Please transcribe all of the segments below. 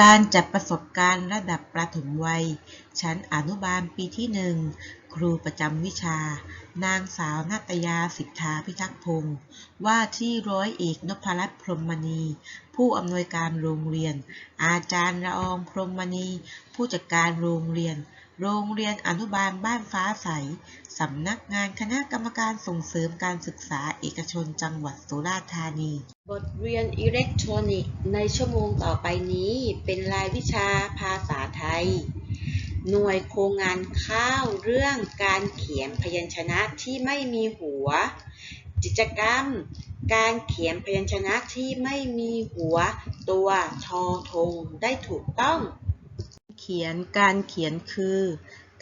การจัดประสบการณ์ระดับประถมวัย ชั้นอนุบาลปีที่หนึ่งครูประจำวิชา นางสาวนาตยาสิทธาพิทักษ์พงศ์ว่าที่ร้อยเอกนพรัตน์พรหมณี ผู้อำนวยการโรงเรียน อาจารย์ละอองพรหมณี ผู้จัดการโรงเรียน โรงเรียนอนุบาลบ้านฟ้าใส สำนักงานคณะกรรมการส่งเสริมการศึกษาเอกชนจังหวัดสุราษฎร์ธานี บทเรียนอิเล็กทรอนิกส์ในชั่วโมงต่อไปนี้เป็นรายวิชาภาษาไทย หน่วยโครงงานข้าวเรื่องการเขียนพยัญชนะที่ไม่มีหัว กิจกรรม การเขียนพยัญชนะที่ไม่มีหัว ตัวทอทงได้ถูกต้อง ขียน การเขียนคือ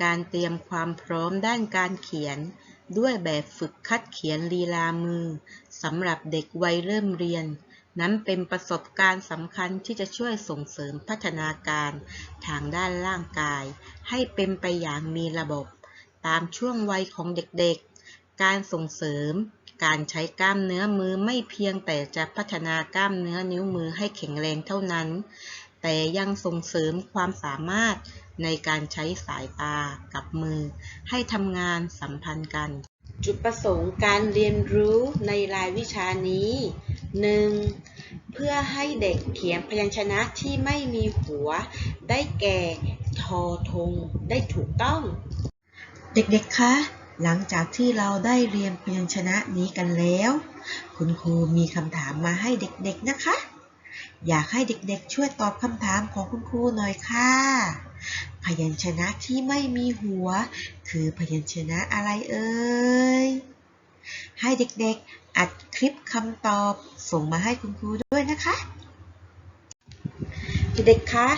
การเตรียมความพร้อมด้านการเขียน ด้วยแบบฝึกคัดเขียนลีลามือสำหรับเด็กวัยเริ่มเรียน นั้นเป็นประสบการณ์สำคัญที่จะช่วยส่งเสริมพัฒนาการทางด้านร่างกาย ให้เป็นไปอย่างมีระบบ ตามช่วงวัยของเด็กๆ การส่งเสริมการใช้กล้ามเนื้อมือไม่เพียงแต่จะพัฒนากล้ามเนื้อนิ้วมือให้แข็งแรงเท่านั้น แต่ยังส่งเสริมความสามารถในการใช้สายตากับมือ ให้ทำงานสัมพันธ์กัน จุดประสงค์การเรียนรู้ในรายวิชานี้ 1. เพื่อให้เด็กเขียนพยัญชนะที่ไม่มีหัว ได้แก่ทอทงได้ถูกต้อง เด็กๆ คะ หลังจากที่เราได้เรียนพยัญชนะนี้กันแล้ว คุณครูมีคำถามมาให้เด็กๆนะคะ อยากให้เด็กๆ ช่วยตอบคำถามของคุณครูหน่อยค่ะ พยัญชนะที่ไม่มีหัว คือพยัญชนะอะไรเอ่ย ให้เด็กๆ อัดคลิปคำตอบส่งมาให้คุณครูด้วยนะคะ เด็กๆ คะ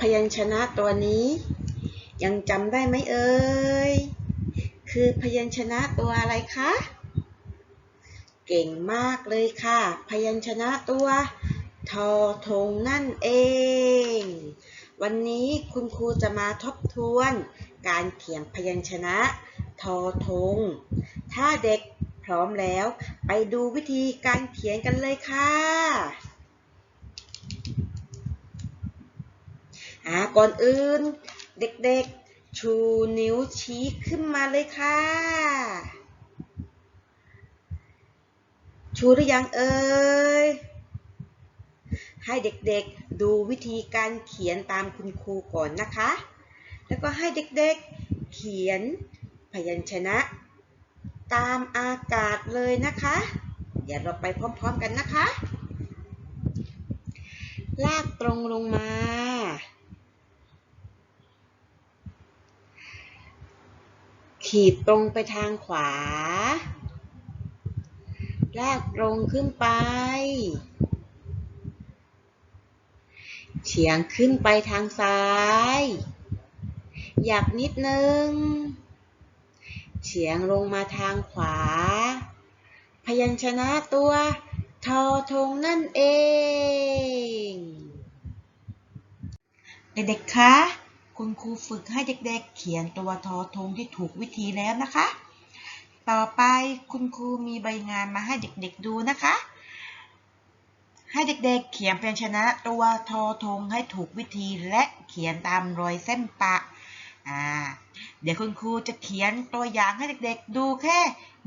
พยัญชนะตัวนี้ ยังจำได้ไหมเอ่ย คือพยัญชนะตัวอะไรคะ เก่งมากเลยค่ะ พยัญชนะตัว ทอทงนั่นเอง วันนี้คุณครูจะมาทบทวนการเขียนพยัญชนะทอทง ถ้าเด็กพร้อมแล้ว ไปดูวิธีการเขียนกันเลยค่ะอาก่อนอื่น เด็กๆ ชูนิ้วชี้ขึ้นมาเลยค่ะ ชูหรือยังเอ่ย ให้เด็กๆดูวิธีการเขียนตามคุณครูก่อนนะคะ แล้วก็ให้เด็กๆเขียนพยัญชนะ ตามอากาศเลยนะคะ เดี๋ยวเราไปพร้อมๆกันนะคะ ลากตรงลงมา ขีดตรงไปทางขวา ลากตรงขึ้นไป เฉียงขึ้นไปทางซ้ายอยากนิดนึง เฉียงลงมาทางขวา พยัญชนะตัวทอทงนั่นเอง เด็กๆ คะ คุณครูฝึกให้เด็กๆ เขียนตัวทอทงที่ถูกวิธีแล้วนะคะ ต่อไปคุณครูมีใบงานมาให้เด็กๆดูนะคะ ให้เด็กๆเขียนเป็นชนะตัวทอทงให้ถูกวิธีและเขียนตามรอยเส้นปะอ่าเดี๋ยวคุณครูจะเขียนตัวอย่างให้เด็กๆดูแค่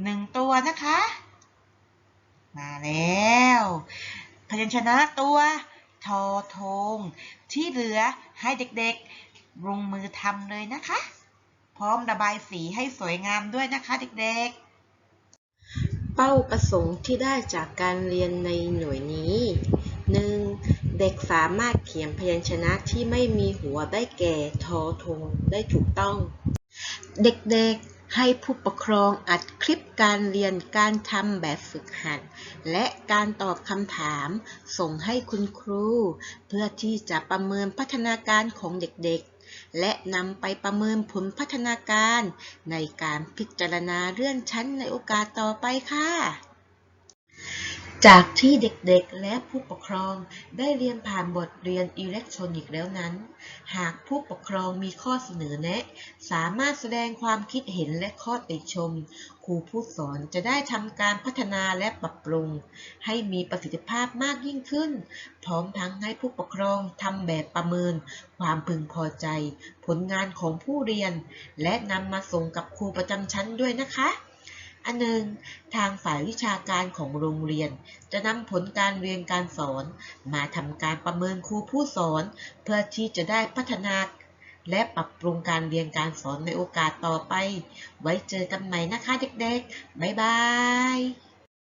หนึ่งตัวนะคะ มาแล้วพยัญชนะตัวทอทง ที่เหลือให้เด็กๆลงมือทำเลยนะคะ พร้อมระบายสีให้สวยงามด้วยนะคะเด็กๆ เป้าประสงค์ที่ได้จากการเรียนในหน่วยนี้ 1. เด็กสามารถเขียนพยัญชนะที่ไม่มีหัวได้แก่ทอทงได้ถูกต้อง เด็กๆให้ผู้ปกครองอัดคลิปการเรียนการทำแบบฝึกหัด และการตอบคำถาม ส่งให้คุณครู เพื่อที่จะประเมินพัฒนาการของเด็กๆ และนำไปประเมินผลพัฒนาการ ในการพิจารณาเลื่อนชั้นในโอกาสต่อไปค่ะ จากที่เด็กๆ และผู้ปกครองได้เรียนผ่านบทเรียนอิเล็กทรอนิกส์แล้วนั้น หากผู้ปกครองมีข้อเสนอแนะ สามารถแสดงความคิดเห็นและข้อติชม ครูผู้สอนจะได้ทำการพัฒนาและปรับปรุง ให้มีประสิทธิภาพมากยิ่งขึ้น พร้อมทั้งให้ผู้ปกครองทำแบบประเมิน ความพึงพอใจ ผลงานของผู้เรียน และนำมาส่งกับครูประจำชั้นด้วยนะคะ อันหนึ่งทางฝ่ายวิชาการของโรงเรียน จะนำผลการเรียนการสอน มาทำการประเมินครูผู้สอน เพื่อที่จะได้พัฒนาและปรับปรุงการเรียนการสอนในโอกาสต่อไป ไว้เจอกันใหม่นะคะเด็กๆ บ๊ายบาย